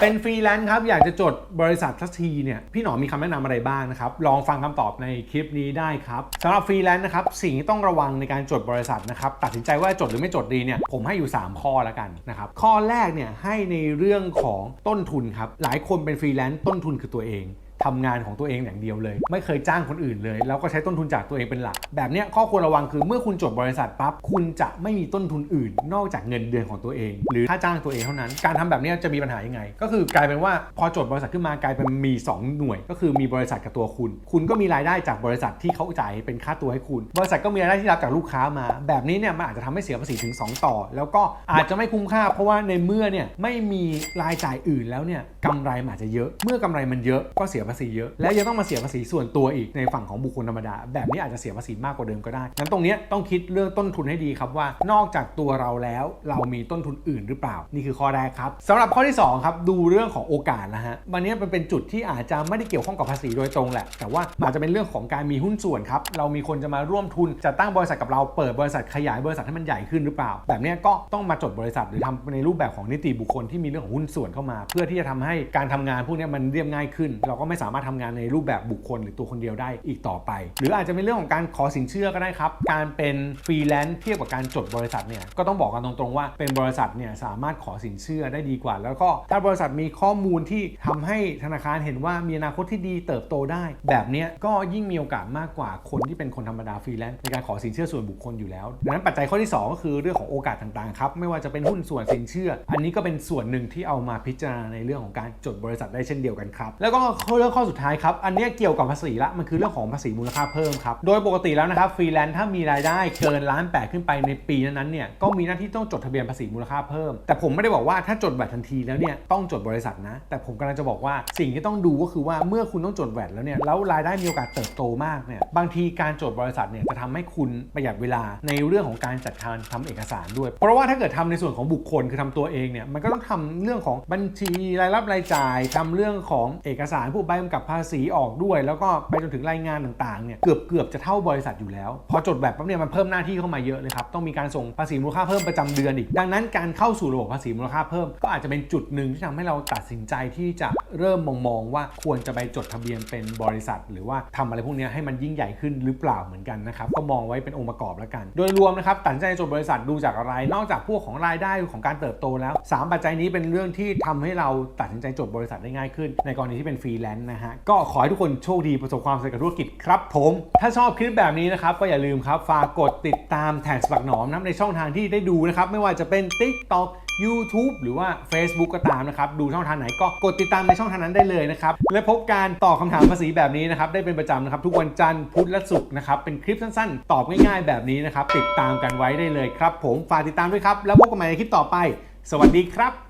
เป็นฟรีแลนซ์ครับ อยากจะจดบริษัทสักทีเนี่ย พี่หนอมมีคำแนะนำอะไรบ้างนะครับ ลองฟังคำตอบในคลิปนี้ได้ครับสำหรับฟรีแลนซ์นะครับ สิ่งที่ต้องระวังในการจดบริษัทนะครับ ตัดสินใจว่าจดหรือไม่จดดีเนี่ย ผมให้อยู่ 3 ข้อละกันนะครับ ข้อแรกเนี่ยให้ในเรื่องของต้นทุนครับ หลายคนเป็นฟรีแลนซ์ต้นทุนคือตัวเอง ทำงานของตัวเองอย่างเดียวเลย ไม่เคยจ้างคนอื่นเลย แล้วก็ใช้ต้นทุนจากตัวเองเป็นหลัก แบบนี้ข้อควรระวังคือเมื่อคุณจดบริษัทปั๊บคุณจะไม่มีต้นทุนอื่น นอกจากเงินเดือนของตัวเอง หรือค่าจ้างตัวเองเท่านั้น การทำแบบนี้จะมีปัญหายังไง ก็คือกลายเป็นว่าพอจดบริษัทขึ้นมากลายเป็นมี 2 หน่วย ก็คือมีบริษัทกับตัวคุณ คุณก็มีรายได้จากบริษัทที่เขาจ่ายเป็นค่าตัวให้คุณ บริษัทก็มีรายได้ที่รับจากลูกค้ามา แบบนี้เนี่ยมันอาจจะทำให้เสียภาษีถึง 2 ต่อ แล้วก็อาจจะไม่คุ้มค่า เพราะว่าในเมื่อเนี่ยไม่มีรายจ่ายอื่นแล้วเนี่ยกำไรมันอาจจะเยอะ เมื่อกำไรมันเยอะก็เสียภาษีเยอะ แล้วยังต้องมาเสียภาษีส่วนตัวอีกในฝั่งของบุคคลธรรมดา แบบนี้อาจจะเสียภาษีมากกว่าเดิมก็ได้งั้นตรงนี้ต้องคิดเรื่องต้นทุนให้ดีครับว่า นอกจากตัวเราแล้วเรามีต้นทุนอื่นหรือเปล่า นี่คือข้อแรกครับสำหรับข้อที่สองครับดูเรื่องของโอกาสนะฮะวันนี้มันเป็นจุดที่อาจจะไม่ได้เกี่ยวข้องกับภาษีโดยตรงแหละ แต่ว่าอาจจะเป็นเรื่องของการมีหุ้นส่วนครับเรามีคนจะมาร่วมทุนจะตั้งบริษัทกับเราเปิดบริษัทขยายบริษัทให้มันใหญ่ขึ้นหรือเปล่า แบบนี้ก็ต้องมาจดบริษัทหรือทำในรูปแบบของนิติบุคคลที่มีเรื่องของหุ้นส่วนเข้ามา เพื่อที่จะทำให้การทำงานพวกนี้มันเรียบง่ายขึ้น เราก็ไม่สามารถทำงานในรูปแบบบุคคล หรือตัวคนเดียวได้อีกต่อไป หรืออาจจะเป็นเรื่องของการขอสินเชื่อก็ได้ครับ การเป็นฟรีแลนซ์เทียบกับการจดบริษัทเนี่ยก็ต้องบอกกันตรงๆว่าเป็นบริษัทเนี่ยสามารถขอสินเชื่อได้ดีกว่า แล้วก็ถ้าบริษัทมีข้อมูลที่ทำให้ธนาคารเห็นว่ามีอนาคตที่ดีเติบโตได้ แบบนี้ก็ยิ่งมีโอกาสมากกว่าคนที่เป็นคนธรรมดาฟรีแลนซ์ในการขอสินเชื่อส่วนบุคคลอยู่แล้วดังนั้นปัจจัยข้อที่สองก็คือเรื่องของโอกาสต่างๆครับไม่ว่าจะเป็นหุ้นส่วนสินเชื่อ อันนี้ก็เป็นส่วนหนึ่งที่เอามาพิจารณาในเรื่องของการจดบริษัทได้เช่นเดียวกันครับแล้วก็ข้อเรื่องข้อสุดท้ายครับ อันเนี้ยเกี่ยวกับภาษีละ มันคือเรื่องของภาษีมูลค่าเพิ่มครับ โดยปกติแล้วนะครับฟรีแลนซ์ถ้ามีรายได้เกินล้านแปดขึ้นไปในปีนั้นๆเนี่ย ก็มีหน้าที่ต้องจดทะเบียนภาษีมูลค่าเพิ่ม แต่ผมไม่ได้บอกว่าถ้าจดแวดทันทีแล้วเนี่ยต้องจดบริษัทนะ แต่ผมกำลังจะบอกว่าสิ่งที่ต้องดูก็คือว่าเมื่อคุณต้องจดแวดแล้วเนี่ย แล้วรายได้มีโอกาสเติบโตมากเนี่ย บางทีการจดบริษัทเนี่ยจะทำให้คุณประหยัดเวลาในเรื่องของการจัดการทำเอกสารด้วย เพราะว่าถ้าเกิดทำในส่วนของบุคคลคือทำตัวเองเนี่ย มันก็ต้องทำเรื่องของบัญชีรายรับรายจ่ายทำเรื่องของเอกสารผู้ใบกำกับภาษีออกด้วย แล้วก็ไปจนถึงรายงานต่างๆเนี่ยเกือบเกือบจะเท่าบริษัทอยู่แล้ว พอจดแบบปั๊บเนี่ยมันเพิ่มหน้าที่เข้ามาเยอะเลยครับต้องมีการส่งภาษีมูลค่าเพิ่มประจำเดือนอีก ดังนั้นการเข้าสู่ระบบภาษีมูลค่าเพิ่ม ก็อาจจะเป็นจุดหนึ่งที่ทำให้เราตัดสินใจที่จะเริ่มมองๆว่าควรจะไปจดทะเบียนเป็นบริษัท หรือว่าทำอะไรพวกนี้ให้มันยิ่งใหญ่ขึ้นหรือเปล่าเหมือนกันนะครับก็มองไว้เป็นองค์ประกอบแล้วกัน โดยรวมนะครับตัดสินใจจดบริษัทดูจากอะไร นอกจากพวกของรายได้ของการเติบโตแล้วสามปัจจัยนี้เป็นเรื่องที่ทำให้เราตัดสินใจจดบริษัทได้ง่ายขึ้น ในกรณีที่เป็นฟรีแลนซ์นะฮะ ก็ขอให้ทุกคนโชคดีประสบความสำเร็จกับธุรกิจครับผม ถ้าชอบคลิปแบบนี้นะครับ ก็อย่าลืมครับฝากกดติดตามแท็กสปักหนอมนะในช่องทางที่ได้ดูนะครับ ไม่ว่าจะเป็น TikTok YouTube หรือว่า Facebook ก็ตามนะครับ ดูช่องทางไหนก็กดติดตามในช่องทางนั้นได้เลยนะครับ และพบการตอบคำถามภาษีแบบนี้นะครับ ได้เป็นประจำนะครับ ทุกวันจันทร์พุธและศุกร์นะครับ เป็นคลิปสั้นๆ ตอบง่ายๆ แบบนี้นะครับ ติดตามกันไว้ได้เลยครับ ผมฝากติดตามด้วยครับ แล้วพบกันใหม่ในคลิปต่อไป สวัสดีครับ